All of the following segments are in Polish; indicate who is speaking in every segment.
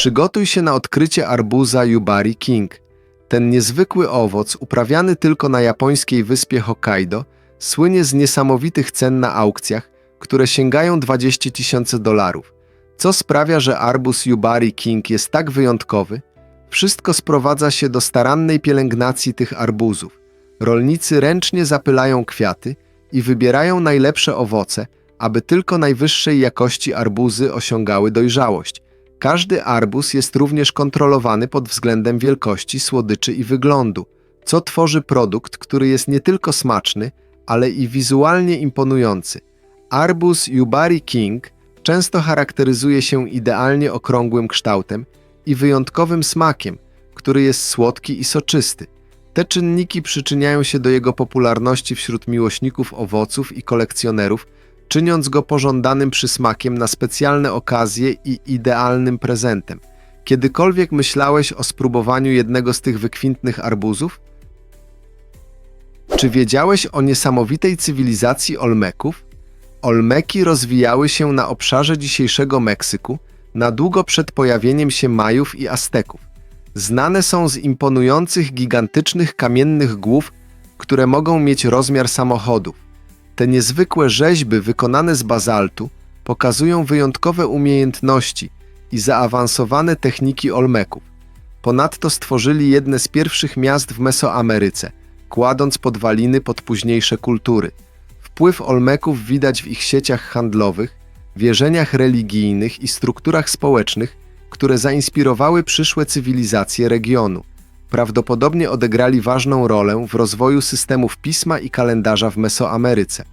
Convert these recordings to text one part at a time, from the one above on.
Speaker 1: Przygotuj się na odkrycie arbuza Yubari King. Ten niezwykły owoc, uprawiany tylko na japońskiej wyspie Hokkaido, słynie z niesamowitych cen na aukcjach, które sięgają 20 tysięcy dolarów. Co sprawia, że arbuz Yubari King jest tak wyjątkowy? Wszystko sprowadza się do starannej pielęgnacji tych arbuzów. Rolnicy ręcznie zapylają kwiaty i wybierają najlepsze owoce, aby tylko najwyższej jakości arbuzy osiągały dojrzałość. Każdy arbuz jest również kontrolowany pod względem wielkości, słodyczy i wyglądu, co tworzy produkt, który jest nie tylko smaczny, ale i wizualnie imponujący. Arbuz Yubari King często charakteryzuje się idealnie okrągłym kształtem i wyjątkowym smakiem, który jest słodki i soczysty. Te czynniki przyczyniają się do jego popularności wśród miłośników owoców i kolekcjonerów, czyniąc go pożądanym przysmakiem na specjalne okazje i idealnym prezentem. Kiedykolwiek myślałeś o spróbowaniu jednego z tych wykwintnych arbuzów? Czy wiedziałeś o niesamowitej cywilizacji Olmeków? Olmeki rozwijały się na obszarze dzisiejszego Meksyku na długo przed pojawieniem się Majów i Azteków. Znane są z imponujących gigantycznych kamiennych głów, które mogą mieć rozmiar samochodów. Te niezwykłe rzeźby wykonane z bazaltu pokazują wyjątkowe umiejętności i zaawansowane techniki Olmeków. Ponadto stworzyli jedne z pierwszych miast w Mesoameryce, kładąc podwaliny pod późniejsze kultury. Wpływ Olmeków widać w ich sieciach handlowych, wierzeniach religijnych i strukturach społecznych, które zainspirowały przyszłe cywilizacje regionu. Prawdopodobnie odegrali ważną rolę w rozwoju systemów pisma i kalendarza w Mesoameryce.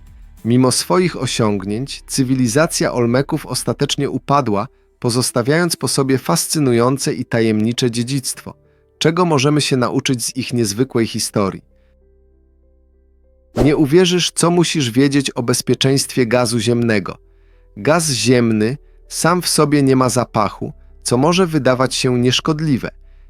Speaker 1: Mimo swoich osiągnięć, cywilizacja Olmeków ostatecznie upadła, pozostawiając po sobie fascynujące i tajemnicze dziedzictwo, czego możemy się nauczyć z ich niezwykłej historii. Nie uwierzysz, co musisz wiedzieć o bezpieczeństwie gazu ziemnego. Gaz ziemny sam w sobie nie ma zapachu, co może wydawać się nieszkodliwe.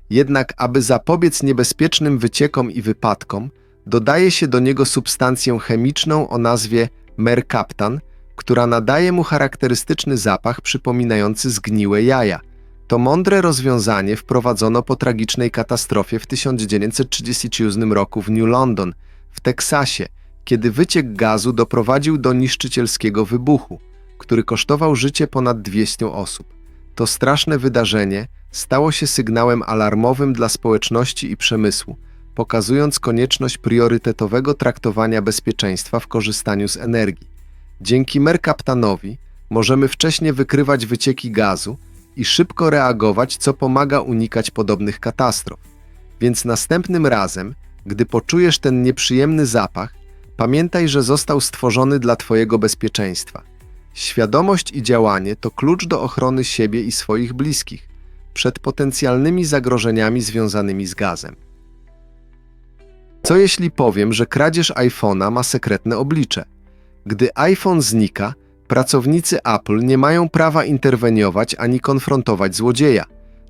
Speaker 1: Jednak, aby zapobiec niebezpiecznym wyciekom i wypadkom, dodaje się do niego substancję chemiczną o nazwie merkaptan, która nadaje mu charakterystyczny zapach przypominający zgniłe jaja. To mądre rozwiązanie wprowadzono po tragicznej katastrofie w 1937 roku w New London, w Teksasie, kiedy wyciek gazu doprowadził do niszczycielskiego wybuchu, który kosztował życie ponad 200 osób. To straszne wydarzenie stało się sygnałem alarmowym dla społeczności i przemysłu, pokazując konieczność priorytetowego traktowania bezpieczeństwa w korzystaniu z energii. Dzięki Merkaptanowi możemy wcześnie wykrywać wycieki gazu i szybko reagować, co pomaga unikać podobnych katastrof. Więc następnym razem, gdy poczujesz ten nieprzyjemny zapach, pamiętaj, że został stworzony dla Twojego bezpieczeństwa. Świadomość i działanie to klucz do ochrony siebie i swoich bliskich przed potencjalnymi zagrożeniami związanymi z gazem. Co jeśli powiem, że kradzież iPhone'a ma sekretne oblicze? Gdy iPhone znika, pracownicy Apple nie mają prawa interweniować ani konfrontować złodzieja.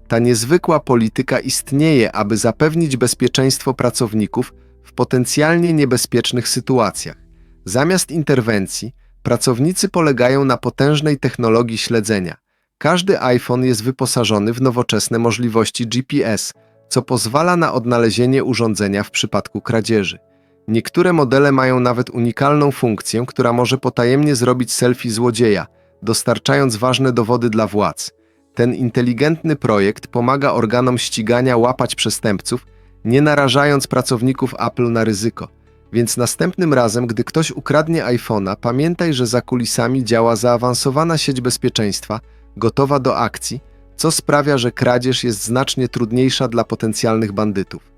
Speaker 1: Ta niezwykła polityka istnieje, aby zapewnić bezpieczeństwo pracowników w potencjalnie niebezpiecznych sytuacjach. Zamiast interwencji, Pracownicy polegają na potężnej technologii śledzenia. Każdy iPhone jest wyposażony w nowoczesne możliwości GPS, co pozwala na odnalezienie urządzenia w przypadku kradzieży. Niektóre modele mają nawet unikalną funkcję, która może potajemnie zrobić selfie złodzieja, dostarczając ważne dowody dla władz. Ten inteligentny projekt pomaga organom ścigania łapać przestępców, nie narażając pracowników Apple na ryzyko. Więc następnym razem, gdy ktoś ukradnie iPhone'a, pamiętaj, że za kulisami działa zaawansowana sieć bezpieczeństwa, gotowa do akcji, co sprawia, że kradzież jest znacznie trudniejsza dla potencjalnych bandytów.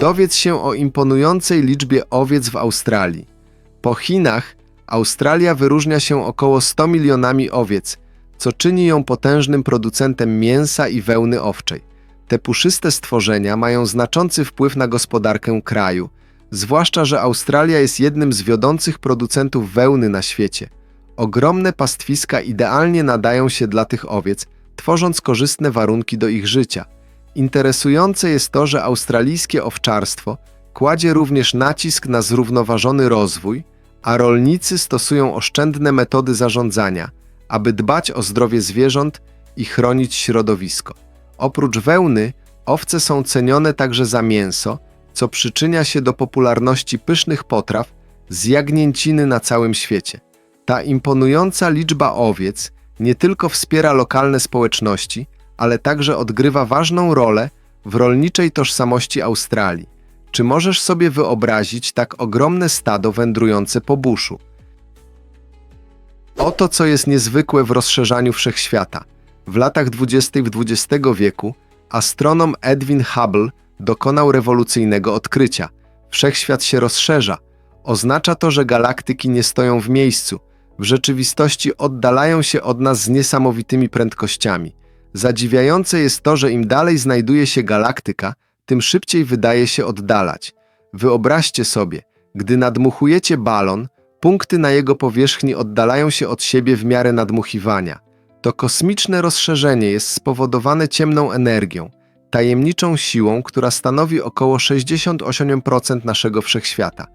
Speaker 1: Dowiedz się o imponującej liczbie owiec w Australii. Po Chinach Australia wyróżnia się około 100 milionami owiec, co czyni ją potężnym producentem mięsa i wełny owczej. Te puszyste stworzenia mają znaczący wpływ na gospodarkę kraju, zwłaszcza że Australia jest jednym z wiodących producentów wełny na świecie. Ogromne pastwiska idealnie nadają się dla tych owiec, tworząc korzystne warunki do ich życia. Interesujące jest to, że australijskie owczarstwo kładzie również nacisk na zrównoważony rozwój, a rolnicy stosują oszczędne metody zarządzania, aby dbać o zdrowie zwierząt i chronić środowisko. Oprócz wełny, owce są cenione także za mięso, co przyczynia się do popularności pysznych potraw z jagnięciny na całym świecie. Ta imponująca liczba owiec nie tylko wspiera lokalne społeczności, ale także odgrywa ważną rolę w rolniczej tożsamości Australii. Czy możesz sobie wyobrazić tak ogromne stado wędrujące po buszu? Oto co jest niezwykłe w rozszerzaniu wszechświata. W latach 20. XX wieku astronom Edwin Hubble dokonał rewolucyjnego odkrycia. Wszechświat się rozszerza. Oznacza to, że galaktyki nie stoją w miejscu. W rzeczywistości oddalają się od nas z niesamowitymi prędkościami. Zadziwiające jest to, że im dalej znajduje się galaktyka, tym szybciej wydaje się oddalać. Wyobraźcie sobie, gdy nadmuchujecie balon, punkty na jego powierzchni oddalają się od siebie w miarę nadmuchiwania. To kosmiczne rozszerzenie jest spowodowane ciemną energią, tajemniczą siłą, która stanowi około 68% naszego wszechświata.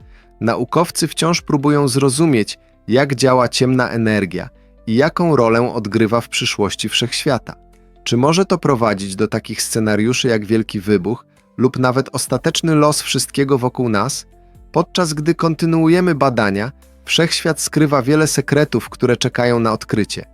Speaker 1: Naukowcy wciąż próbują zrozumieć, jak działa ciemna energia i jaką rolę odgrywa w przyszłości wszechświata. Czy może to prowadzić do takich scenariuszy jak Wielki Wybuch lub nawet ostateczny los wszystkiego wokół nas? Podczas gdy kontynuujemy badania, wszechświat skrywa wiele sekretów, które czekają na odkrycie.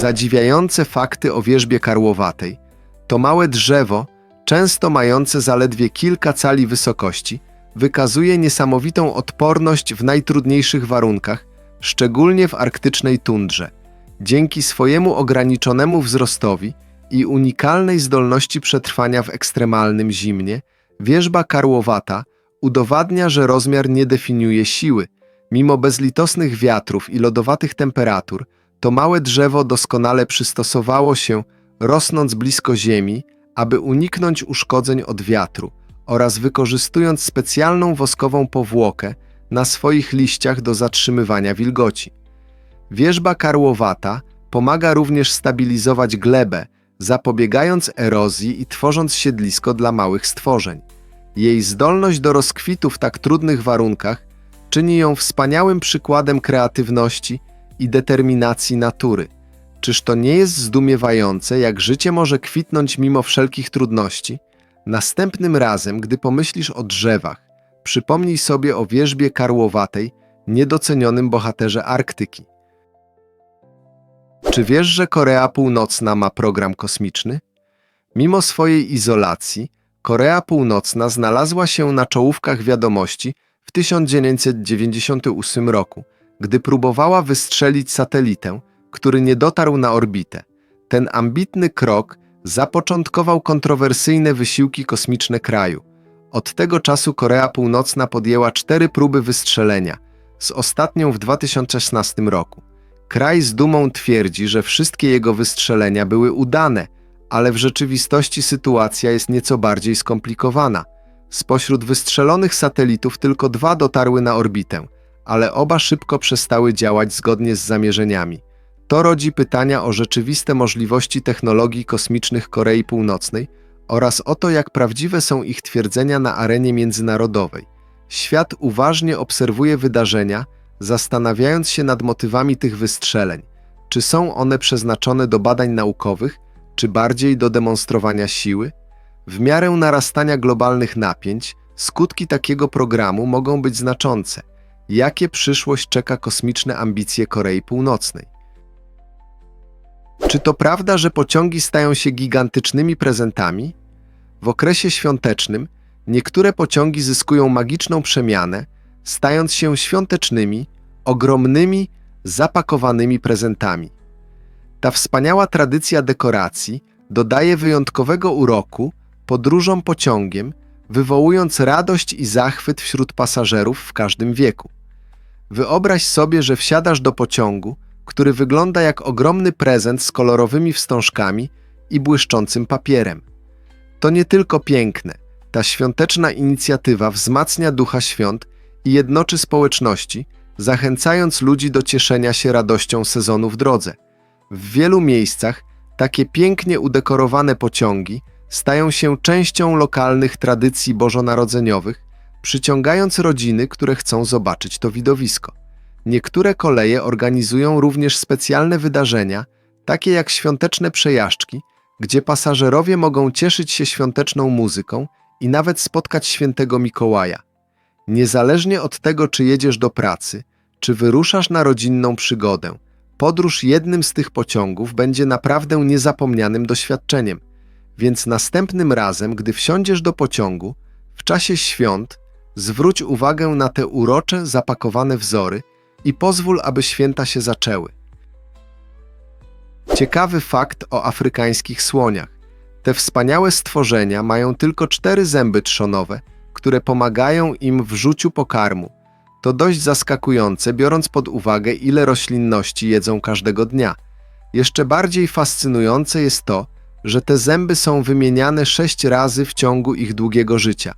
Speaker 1: Zadziwiające fakty o wierzbie karłowatej to małe drzewo, często mające zaledwie kilka cali wysokości, wykazuje niesamowitą odporność w najtrudniejszych warunkach, szczególnie w arktycznej tundrze. Dzięki swojemu ograniczonemu wzrostowi i unikalnej zdolności przetrwania w ekstremalnym zimnie, wierzba karłowata udowadnia, że rozmiar nie definiuje siły. Mimo bezlitosnych wiatrów i lodowatych temperatur, to małe drzewo doskonale przystosowało się, rosnąc blisko ziemi, aby uniknąć uszkodzeń od wiatru oraz wykorzystując specjalną woskową powłokę na swoich liściach do zatrzymywania wilgoci. Wierzba karłowata pomaga również stabilizować glebę, zapobiegając erozji i tworząc siedlisko dla małych stworzeń. Jej zdolność do rozkwitu w tak trudnych warunkach czyni ją wspaniałym przykładem kreatywności i determinacji natury. Czyż to nie jest zdumiewające, jak życie może kwitnąć mimo wszelkich trudności? Następnym razem, gdy pomyślisz o drzewach, przypomnij sobie o wierzbie karłowatej, niedocenionym bohaterze Arktyki. Czy wiesz, że Korea Północna ma program kosmiczny? Mimo swojej izolacji, Korea Północna znalazła się na czołówkach wiadomości w 1998 roku, gdy próbowała wystrzelić satelitę, który nie dotarł na orbitę. Ten ambitny krok zapoczątkował kontrowersyjne wysiłki kosmiczne kraju. Od tego czasu Korea Północna podjęła cztery próby wystrzelenia, z ostatnią w 2016 roku. Kraj z dumą twierdzi, że wszystkie jego wystrzelenia były udane, ale w rzeczywistości sytuacja jest nieco bardziej skomplikowana. Spośród wystrzelonych satelitów tylko dwa dotarły na orbitę, ale oba szybko przestały działać zgodnie z zamierzeniami. To rodzi pytania o rzeczywiste możliwości technologii kosmicznych Korei Północnej oraz o to, jak prawdziwe są ich twierdzenia na arenie międzynarodowej. Świat uważnie obserwuje wydarzenia, zastanawiając się nad motywami tych wystrzeleń. Czy są one przeznaczone do badań naukowych, czy bardziej do demonstrowania siły? W miarę narastania globalnych napięć, skutki takiego programu mogą być znaczące. Jakie przyszłość czeka kosmiczne ambicje Korei Północnej? Czy to prawda, że pociągi stają się gigantycznymi prezentami? W okresie świątecznym niektóre pociągi zyskują magiczną przemianę, stając się świątecznymi, ogromnymi, zapakowanymi prezentami. Ta wspaniała tradycja dekoracji dodaje wyjątkowego uroku podróżom pociągiem, wywołując radość i zachwyt wśród pasażerów w każdym wieku. Wyobraź sobie, że wsiadasz do pociągu, który wygląda jak ogromny prezent z kolorowymi wstążkami i błyszczącym papierem. To nie tylko piękne, ta świąteczna inicjatywa wzmacnia ducha świąt i jednoczy społeczności, zachęcając ludzi do cieszenia się radością sezonu w drodze. W wielu miejscach takie pięknie udekorowane pociągi stają się częścią lokalnych tradycji bożonarodzeniowych, przyciągając rodziny, które chcą zobaczyć to widowisko. Niektóre koleje organizują również specjalne wydarzenia, takie jak świąteczne przejażdżki, gdzie pasażerowie mogą cieszyć się świąteczną muzyką i nawet spotkać świętego Mikołaja. Niezależnie od tego, czy jedziesz do pracy, czy wyruszasz na rodzinną przygodę, podróż jednym z tych pociągów będzie naprawdę niezapomnianym doświadczeniem. Więc następnym razem, gdy wsiądziesz do pociągu, w czasie świąt, zwróć uwagę na te urocze, zapakowane wzory i pozwól, aby święta się zaczęły. Ciekawy fakt o afrykańskich słoniach. Te wspaniałe stworzenia mają tylko cztery zęby trzonowe, które pomagają im w rzuciu pokarmu. To dość zaskakujące, biorąc pod uwagę, ile roślinności jedzą każdego dnia. Jeszcze bardziej fascynujące jest to, że te zęby są wymieniane sześć razy w ciągu ich długiego życia.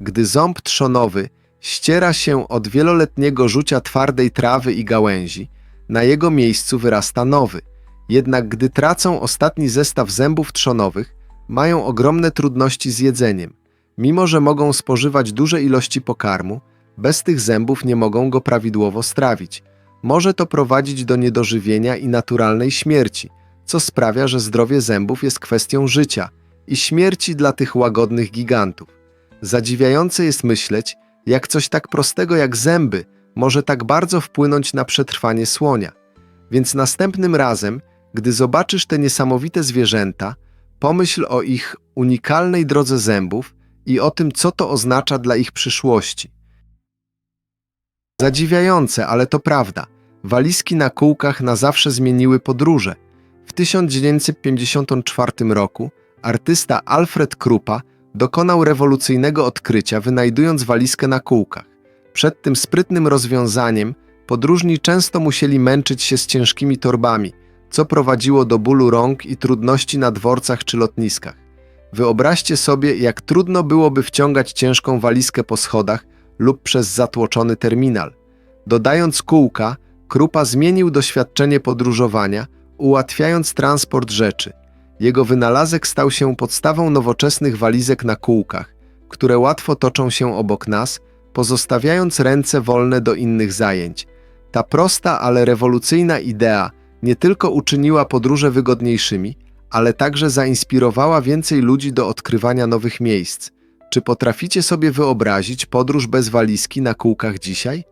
Speaker 1: Gdy ząb trzonowy ściera się od wieloletniego rzucia twardej trawy i gałęzi, na jego miejscu wyrasta nowy. Jednak gdy tracą ostatni zestaw zębów trzonowych, mają ogromne trudności z jedzeniem. Mimo, że mogą spożywać duże ilości pokarmu, bez tych zębów nie mogą go prawidłowo strawić. Może to prowadzić do niedożywienia i naturalnej śmierci, co sprawia, że zdrowie zębów jest kwestią życia i śmierci dla tych łagodnych gigantów. Zadziwiające jest myśleć, jak coś tak prostego jak zęby może tak bardzo wpłynąć na przetrwanie słonia. Więc następnym razem, gdy zobaczysz te niesamowite zwierzęta, pomyśl o ich unikalnej drodze zębów i o tym, co to oznacza dla ich przyszłości. Zadziwiające, ale to prawda. Walizki na kółkach na zawsze zmieniły podróże. W 1954 roku artysta Alfred Krupa dokonał rewolucyjnego odkrycia, wynajdując walizkę na kółkach. Przed tym sprytnym rozwiązaniem podróżni często musieli męczyć się z ciężkimi torbami, co prowadziło do bólu rąk i trudności na dworcach czy lotniskach. Wyobraźcie sobie, jak trudno byłoby wciągać ciężką walizkę po schodach lub przez zatłoczony terminal. Dodając kółka, Krupa zmienił doświadczenie podróżowania, ułatwiając transport rzeczy. Jego wynalazek stał się podstawą nowoczesnych walizek na kółkach, które łatwo toczą się obok nas, pozostawiając ręce wolne do innych zajęć. Ta prosta, ale rewolucyjna idea nie tylko uczyniła podróże wygodniejszymi, ale także zainspirowała więcej ludzi do odkrywania nowych miejsc. Czy potraficie sobie wyobrazić podróż bez walizki na kółkach dzisiaj?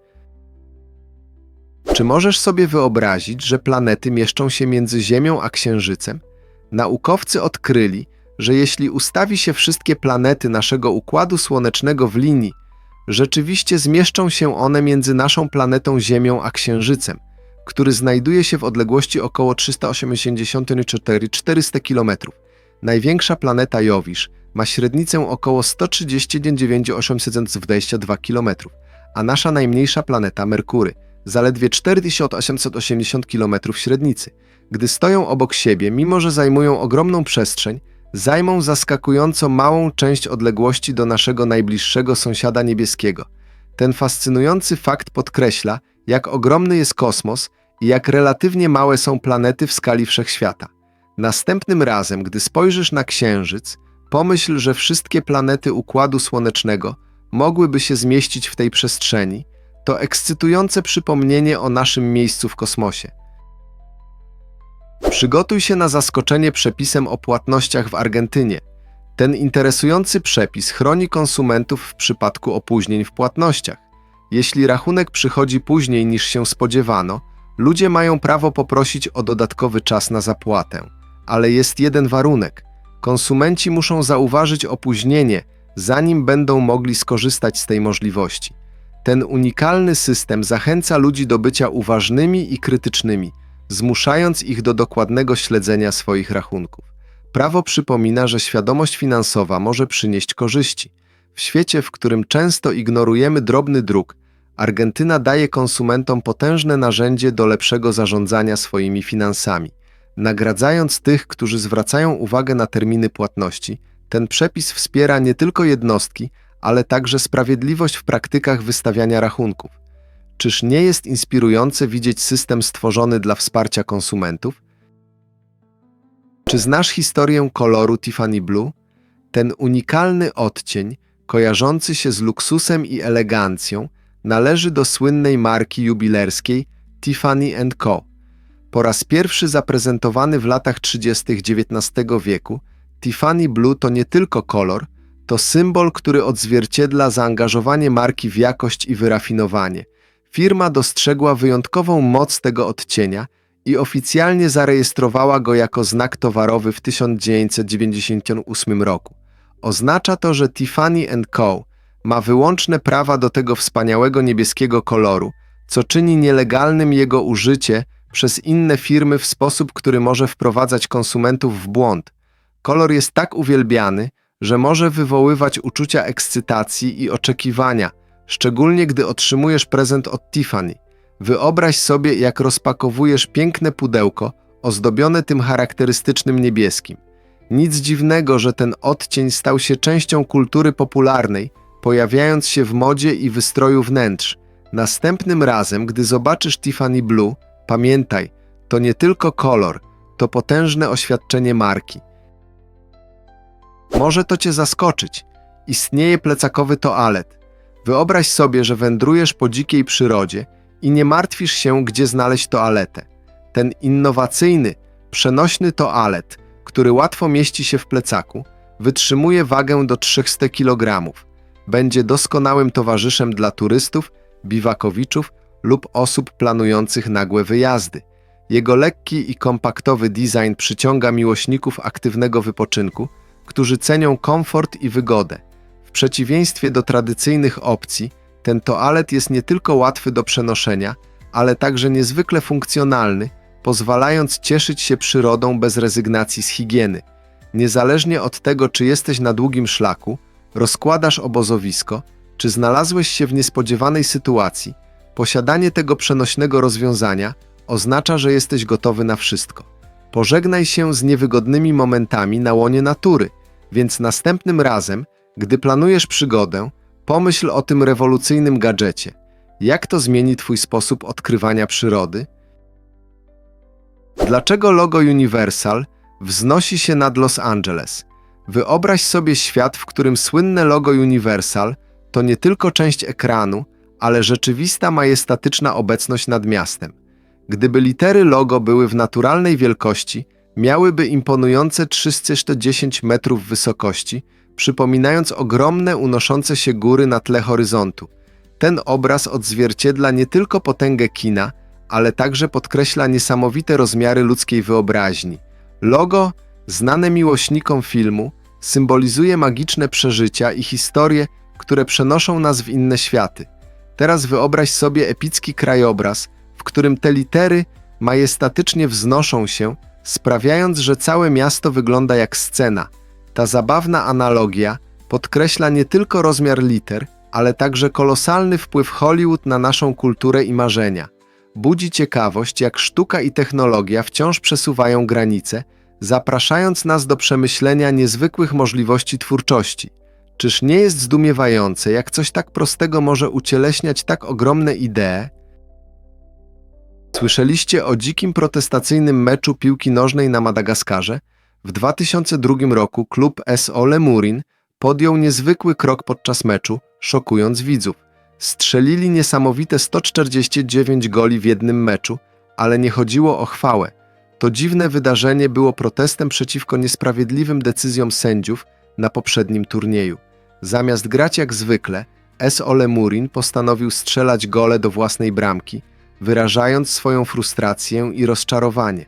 Speaker 1: Czy możesz sobie wyobrazić, że planety mieszczą się między Ziemią a Księżycem? Naukowcy odkryli, że jeśli ustawi się wszystkie planety naszego układu słonecznego w linii, rzeczywiście zmieszczą się one między naszą planetą Ziemią a Księżycem, który znajduje się w odległości około 384-400 km. Największa planeta Jowisz ma średnicę około 139,822 km, a nasza najmniejsza planeta Merkury zaledwie 4880 km średnicy. Gdy stoją obok siebie, mimo że zajmują ogromną przestrzeń, zajmą zaskakująco małą część odległości do naszego najbliższego sąsiada niebieskiego. Ten fascynujący fakt podkreśla, jak ogromny jest kosmos i jak relatywnie małe są planety w skali wszechświata. Następnym razem, gdy spojrzysz na Księżyc, pomyśl, że wszystkie planety Układu Słonecznego mogłyby się zmieścić w tej przestrzeni. To ekscytujące przypomnienie o naszym miejscu w kosmosie. Przygotuj się na zaskoczenie przepisem o płatnościach w Argentynie. Ten interesujący przepis chroni konsumentów w przypadku opóźnień w płatnościach. Jeśli rachunek przychodzi później niż się spodziewano, ludzie mają prawo poprosić o dodatkowy czas na zapłatę. Ale jest jeden warunek. Konsumenci muszą zauważyć opóźnienie, zanim będą mogli skorzystać z tej możliwości. Ten unikalny system zachęca ludzi do bycia uważnymi i krytycznymi – zmuszając ich do dokładnego śledzenia swoich rachunków. Prawo przypomina, że świadomość finansowa może przynieść korzyści. W świecie, w którym często ignorujemy drobny dróg, Argentyna daje konsumentom potężne narzędzie do lepszego zarządzania swoimi finansami. Nagradzając tych, którzy zwracają uwagę na terminy płatności, ten przepis wspiera nie tylko jednostki, ale także sprawiedliwość w praktykach wystawiania rachunków. Czyż nie jest inspirujące widzieć system stworzony dla wsparcia konsumentów? Czy znasz historię koloru Tiffany Blue? Ten unikalny odcień, kojarzący się z luksusem i elegancją, należy do słynnej marki jubilerskiej Tiffany Co. Po raz pierwszy zaprezentowany w latach 30. XIX wieku, Tiffany Blue to nie tylko kolor, to symbol, który odzwierciedla zaangażowanie marki w jakość i wyrafinowanie. Firma dostrzegła wyjątkową moc tego odcienia i oficjalnie zarejestrowała go jako znak towarowy w 1998 roku. Oznacza to, że Tiffany Co. ma wyłączne prawa do tego wspaniałego niebieskiego koloru, co czyni nielegalnym jego użycie przez inne firmy w sposób, który może wprowadzać konsumentów w błąd. Kolor jest tak uwielbiany, że może wywoływać uczucia ekscytacji i oczekiwania, szczególnie gdy otrzymujesz prezent od Tiffany. Wyobraź sobie, jak rozpakowujesz piękne pudełko ozdobione tym charakterystycznym niebieskim. Nic dziwnego, że ten odcień stał się częścią kultury popularnej, pojawiając się w modzie i wystroju wnętrz. Następnym razem, gdy zobaczysz Tiffany Blue, pamiętaj, to nie tylko kolor, to potężne oświadczenie marki. Może to cię zaskoczyć. Istnieje plecakowy toalet. Wyobraź sobie, że wędrujesz po dzikiej przyrodzie i nie martwisz się, gdzie znaleźć toaletę. Ten innowacyjny, przenośny toalet, który łatwo mieści się w plecaku, wytrzymuje wagę do 300 kg. Będzie doskonałym towarzyszem dla turystów, biwakowiczów lub osób planujących nagłe wyjazdy. Jego lekki i kompaktowy design przyciąga miłośników aktywnego wypoczynku, którzy cenią komfort i wygodę. W przeciwieństwie do tradycyjnych opcji, ten toalet jest nie tylko łatwy do przenoszenia, ale także niezwykle funkcjonalny, pozwalając cieszyć się przyrodą bez rezygnacji z higieny. Niezależnie od tego, czy jesteś na długim szlaku, rozkładasz obozowisko, czy znalazłeś się w niespodziewanej sytuacji, posiadanie tego przenośnego rozwiązania oznacza, że jesteś gotowy na wszystko. Pożegnaj się z niewygodnymi momentami na łonie natury, więc następnym razem, gdy planujesz przygodę, pomyśl o tym rewolucyjnym gadżecie. Jak to zmieni Twój sposób odkrywania przyrody? Dlaczego logo Universal wznosi się nad Los Angeles? Wyobraź sobie świat, w którym słynne logo Universal to nie tylko część ekranu, ale rzeczywista majestatyczna obecność nad miastem. Gdyby litery logo były w naturalnej wielkości, miałyby imponujące 310 metrów wysokości, przypominając ogromne unoszące się góry na tle horyzontu. Ten obraz odzwierciedla nie tylko potęgę kina, ale także podkreśla niesamowite rozmiary ludzkiej wyobraźni. Logo, znane miłośnikom filmu, symbolizuje magiczne przeżycia i historie, które przenoszą nas w inne światy. Teraz wyobraź sobie epicki krajobraz, w którym te litery majestatycznie wznoszą się, sprawiając, że całe miasto wygląda jak scena. Ta zabawna analogia podkreśla nie tylko rozmiar liter, ale także kolosalny wpływ Hollywood na naszą kulturę i marzenia. Budzi ciekawość, jak sztuka i technologia wciąż przesuwają granice, zapraszając nas do przemyślenia niezwykłych możliwości twórczości. Czyż nie jest zdumiewające, jak coś tak prostego może ucieleśniać tak ogromne idee? Słyszeliście o dzikim protestacyjnym meczu piłki nożnej na Madagaskarze? W 2002 roku klub SO Lemurin podjął niezwykły krok podczas meczu, szokując widzów. Strzelili niesamowite 149 goli w jednym meczu, ale nie chodziło o chwałę. To dziwne wydarzenie było protestem przeciwko niesprawiedliwym decyzjom sędziów na poprzednim turnieju. Zamiast grać jak zwykle, SO Lemurin postanowił strzelać gole do własnej bramki, wyrażając swoją frustrację i rozczarowanie.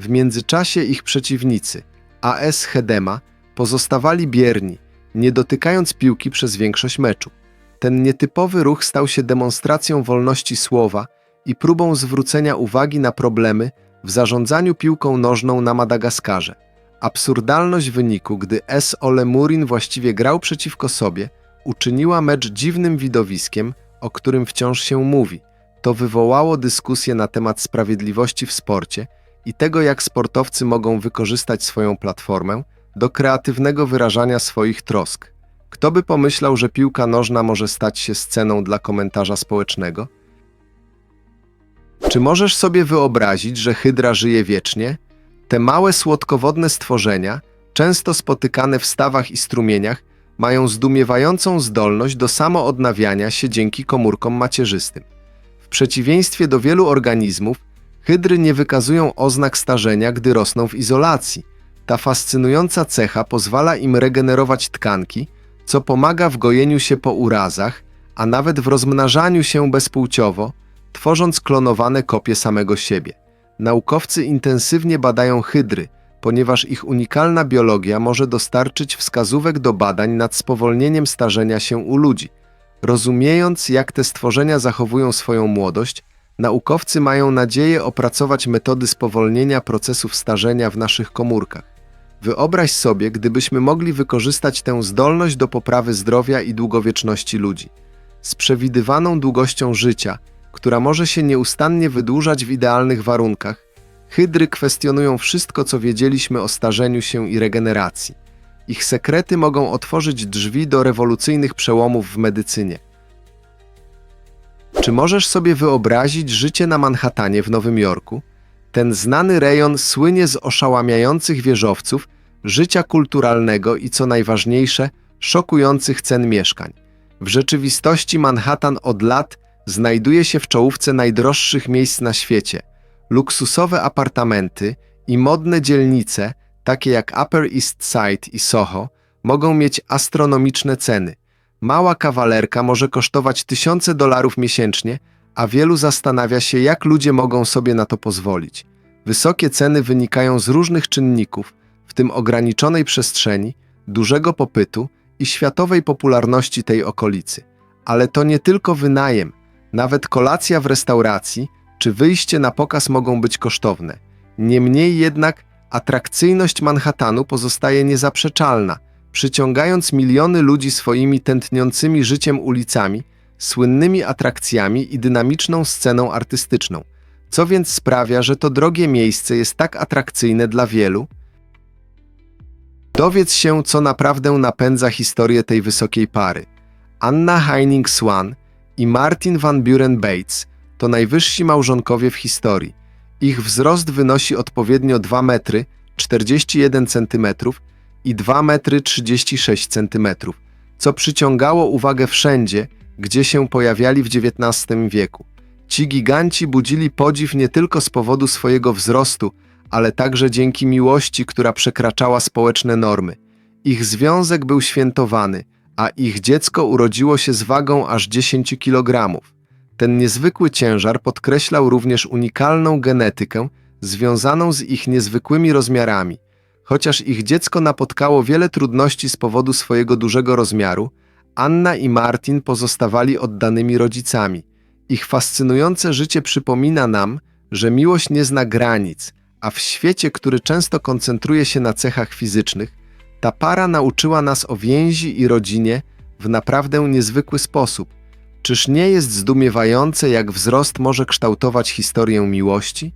Speaker 1: W międzyczasie ich przeciwnicy, AS Hedema, pozostawali bierni, nie dotykając piłki przez większość meczu. Ten nietypowy ruch stał się demonstracją wolności słowa i próbą zwrócenia uwagi na problemy w zarządzaniu piłką nożną na Madagaskarze. Absurdalność wyniku, gdy S. Olemurin właściwie grał przeciwko sobie, uczyniła mecz dziwnym widowiskiem, o którym wciąż się mówi. To wywołało dyskusję na temat sprawiedliwości w sporcie i tego, jak sportowcy mogą wykorzystać swoją platformę do kreatywnego wyrażania swoich trosk. Kto by pomyślał, że piłka nożna może stać się sceną dla komentarza społecznego? Czy możesz sobie wyobrazić, że hydra żyje wiecznie? Te małe słodkowodne stworzenia, często spotykane w stawach i strumieniach, mają zdumiewającą zdolność do samoodnawiania się dzięki komórkom macierzystym. W przeciwieństwie do wielu organizmów, Hydry nie wykazują oznak starzenia, gdy rosną w izolacji. Ta fascynująca cecha pozwala im regenerować tkanki, co pomaga w gojeniu się po urazach, a nawet w rozmnażaniu się bezpłciowo, tworząc klonowane kopie samego siebie. Naukowcy intensywnie badają hydry, ponieważ ich unikalna biologia może dostarczyć wskazówek do badań nad spowolnieniem starzenia się u ludzi. Rozumiejąc, jak te stworzenia zachowują swoją młodość, naukowcy mają nadzieję opracować metody spowolnienia procesów starzenia w naszych komórkach. Wyobraź sobie, gdybyśmy mogli wykorzystać tę zdolność do poprawy zdrowia i długowieczności ludzi. Z przewidywaną długością życia, która może się nieustannie wydłużać w idealnych warunkach, hydry kwestionują wszystko, co wiedzieliśmy o starzeniu się i regeneracji. Ich sekrety mogą otworzyć drzwi do rewolucyjnych przełomów w medycynie. Czy możesz sobie wyobrazić życie na Manhattanie w Nowym Jorku? Ten znany rejon słynie z oszałamiających wieżowców, życia kulturalnego i co najważniejsze, szokujących cen mieszkań. W rzeczywistości Manhattan od lat znajduje się w czołówce najdroższych miejsc na świecie. Luksusowe apartamenty i modne dzielnice, takie jak Upper East Side i Soho, mogą mieć astronomiczne ceny. Mała kawalerka może kosztować tysiące dolarów miesięcznie, a wielu zastanawia się, jak ludzie mogą sobie na to pozwolić. Wysokie ceny wynikają z różnych czynników, w tym ograniczonej przestrzeni, dużego popytu i światowej popularności tej okolicy. Ale to nie tylko wynajem, nawet kolacja w restauracji czy wyjście na pokaz mogą być kosztowne. Niemniej jednak atrakcyjność Manhattanu pozostaje niezaprzeczalna, przyciągając miliony ludzi swoimi tętniącymi życiem ulicami, słynnymi atrakcjami i dynamiczną sceną artystyczną. Co więc sprawia, że to drogie miejsce jest tak atrakcyjne dla wielu? Dowiedz się, co naprawdę napędza historię tej wysokiej pary. Anna Heining-Swan i Martin Van Buren Bates to najwyżsi małżonkowie w historii. Ich wzrost wynosi odpowiednio 2 metry 41 cm i 2 metry 36 cm, co przyciągało uwagę wszędzie, gdzie się pojawiali w XIX wieku. Ci giganci budzili podziw nie tylko z powodu swojego wzrostu, ale także dzięki miłości, która przekraczała społeczne normy. Ich związek był świętowany, a ich dziecko urodziło się z wagą aż 10 kg. Ten niezwykły ciężar podkreślał również unikalną genetykę związaną z ich niezwykłymi rozmiarami. Chociaż ich dziecko napotkało wiele trudności z powodu swojego dużego rozmiaru, Anna i Martin pozostawali oddanymi rodzicami. Ich fascynujące życie przypomina nam, że miłość nie zna granic, a w świecie, który często koncentruje się na cechach fizycznych, ta para nauczyła nas o więzi i rodzinie w naprawdę niezwykły sposób. Czyż nie jest zdumiewające, jak wzrost może kształtować historię miłości?